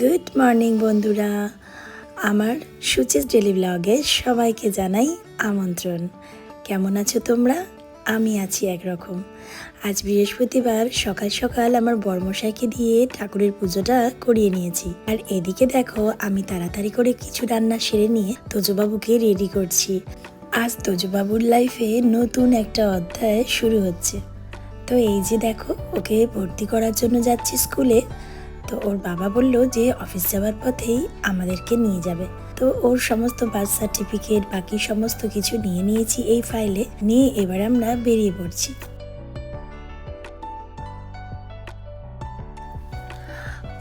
Good morning বন্ধুরা। আমার Suchi's daily ব্লগে সবাইকে জানাই আমন্ত্রণ। কেমন আছো তোমরা? আমি আছি একরকম। আজ বৃহস্পতিবার, সকাল সকাল আমার বর্মশাইকে দিয়ে ঠাকুরের পুজোটা করিয়ে নিয়েছি। আর এদিকে দেখো, আমি তাড়াতাড়ি করে কিছু রান্না সেরে নিয়ে তোজবাবুকে রেডি করছি। আজ তোজবাবুর লাইফে নতুন একটা অধ্যায় শুরু হচ্ছে। তো এই যে দেখো, ওকে ভর্তি করার জন্য যাচ্ছি স্কুলে। তো ওর বাবা বলল যে অফিস যাওয়ার পথেই আমাদেরকে নিয়ে যাবে। তো ওর সমস্ত বার্থ সার্টিফিকেট, বাকি সমস্ত কিছু নিয়ে নিয়েছি এই ফাইলে নিয়ে এবার আমরা বেরিয়ে পড়ছি।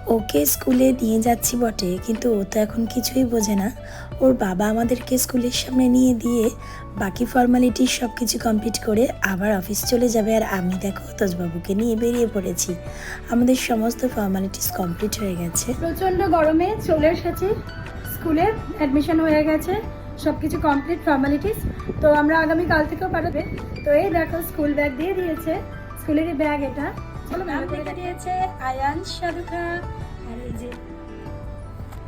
ওকে স্কুলে নিয়ে যাচ্ছি বটে, কিন্তু ও তো এখন কিছুই বোঝে না। ওর বাবা আমাদেরকে স্কুলের সামনে নিয়ে দিয়ে বাকি ফর্মালিটিস সব কিছু কমপ্লিট করে আবার অফিস চলে যাবে। আর আমি দেখো তোজবাবুকে নিয়ে বেরিয়ে পড়েছি। আমাদের সমস্ত ফর্মালিটিস কমপ্লিট হয়ে গেছে। প্রচণ্ড গরমে চলে এসেছি। স্কুলে অ্যাডমিশন হয়ে গেছে। সব কিছু কমপ্লিট ফর্মালিটিস তো আমরা আগামীকাল থেকেও পাঠাবে। তো এই দেখো স্কুল ব্যাগ দিয়ে দিয়েছে। স্কুলেরই ব্যাগ এটা। নাম লিখে দিয়েছে আয়ান সাধুখা আর এই যে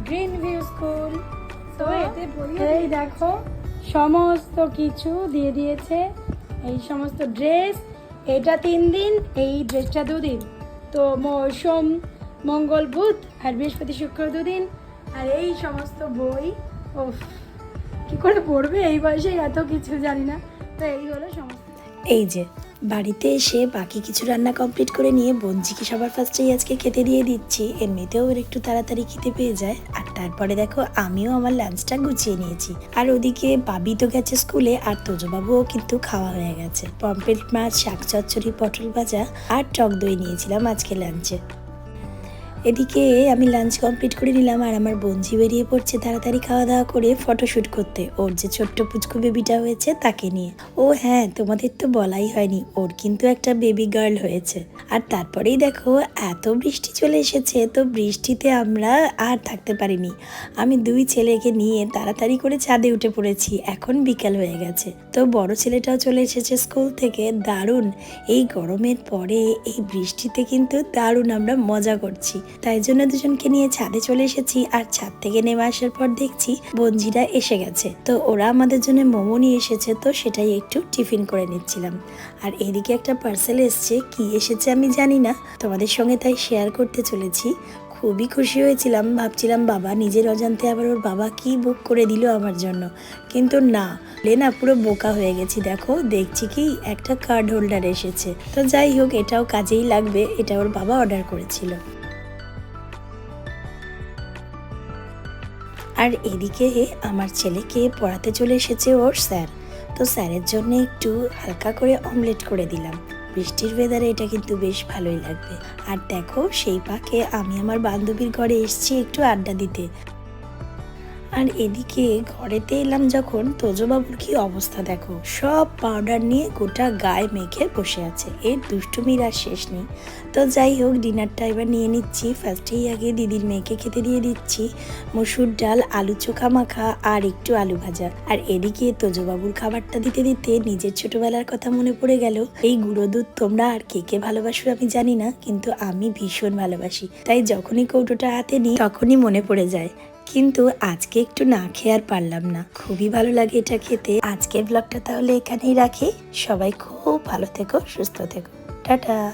গ্রিন ভিউ স্কুল। তো এতে এই দেখো সমস্ত কিছু দিয়ে দিয়েছে। এই সমস্ত ড্রেস এটা তিন দিন এই ড্রেসটা দুদিন। তো সোম মঙ্গল বুধ আর বৃহস্পতি শুক্র দুদিন। আর এই সমস্ত বই ও কি করে পড়বে এই বয়সে? এত কিছু জানি না। তো এই হলো সমস্ত এই যে, বাড়িতে এসে বাকি কিছু রান্না কমপ্লিট করে নিয়ে বঞ্জিকে সবার ফার্স্টেই আজকে খেতে দিয়ে দিচ্ছি। এমনিতেও ওর একটু তাড়াতাড়ি খেতে পেয়ে যায়। আর তারপরে দেখো, আমিও আমার লাঞ্চটা গুছিয়ে নিয়েছি। আর ওদিকে বাবি তো গেছে স্কুলে আর তোজবাবুও কিন্তু খাওয়া হয়ে গেছে। পম্পেট মাছ, শাক চচ্চড়ি, পটল ভাজা, আর টক দই নিয়েছিলাম আজকে লাঞ্চে এদিকে আমি লাঞ্চ কমপ্লিট করে নিলাম আর আমার বঞ্জি বেরিয়ে পড়ছে তাড়াতাড়ি খাওয়া দাওয়া করে ফটোশ্যুট করতে। ওর যে ছোট্ট পুচকু বেবিটা হয়েছে তাকে নিয়ে। ও হ্যাঁ তোমাদের তো বলাই হয়নি, ওর কিন্তু একটা বেবি গার্ল হয়েছে। আর তারপরেই দেখো, এত বৃষ্টি চলে এসেছে, তো বৃষ্টিতে আমরা আর থাকতে পারিনি। আমি দুই ছেলেকে নিয়ে তাড়াতাড়ি করে ছাদে উঠে পড়েছি, এখন বিকাল হয়ে গেছে। তো বড় ছেলেটাও চলে এসেছে স্কুল থেকে, দারুণ। এই গরমের পরে এই বৃষ্টিতে কিন্তু দারুণ আমরা মজা করছি। তাই জন্য দুজনকে নিয়ে ছাদে চলে এসেছি আর ছাদ থেকে নেমে আসার পর দেখছি বঞ্জিরা এসে গেছে। তো ওরা আমাদের জন্য মোমো নিয়ে এসেছে, তো সেটাই একটু টিফিন করে নিচ্ছিলাম। আর এদিকে একটা পার্সেল এসছে, কি এসেছে আমি জানি না, তোমাদের সঙ্গে তাই শেয়ার করতে চলেছি। খুবই খুশি হয়েছিলাম, ভাবছিলাম বাবা নিজের অজান্তে আবার ওর বাবা কি বুক করে দিল আমার জন্য। কিন্তু না লেনা পুরো বোকা হয়ে গেছি, দেখো, দেখছি কি একটা কার্ড হোল্ডার এসেছে। তো যাই হোক, এটাও কাজেই লাগবে, এটা ওর বাবা অর্ডার করেছিল। আর এদিকে আমার ছেলেকে পড়াতে চলে এসেছে ওর স্যার। তো স্যারের জন্য একটু হালকা করে অমলেট করে দিলাম। বৃষ্টির ওয়েদারে এটা কিন্তু বেশ ভালোই লাগবে। আর দেখো, সেই পাকে আমি আমার বান্ধবীর ঘরে এসছি একটু আড্ডা দিতে। আর এদিকে ঘরেতে এলাম যখন তোজবাবুর কি অবস্থা দেখো। সব পাউডার নিয়ে গোটা গায়ে মেখে বসে আছে। এর দুষ্টুমির আর শেষ নেই। তো যাই হোক ডিনারটা এবার নিয়ে নিচ্ছি। ফার্স্টেই আগে দিদির মেয়েকে খেতে দিয়ে দিচ্ছি। মসুর ডাল, আলু চোখা মাখা আর একটু আলু ভাজা। আর এদিকে তোজবাবুর খাবারটা দিতে দিতে নিজের ছোটবেলার কথা মনে পড়ে গেল। এই গুঁড়ো দুধ তোমরা আর কে কে ভালোবাসো আমি জানি না, কিন্তু আমি ভীষণ ভালোবাসি। তাই যখনই কৌটোটা হাতে নিই, তখনই মনে পড়ে যায়। কিন্তু আজকে একটু না খেয়ে আর পারলাম না। খুবই ভালো লাগে এটা খেতে। আজকের ব্লগটা তাহলে এখানেই রাখি। সবাই খুব ভালো থেকো, সুস্থ থেকো। টাটা।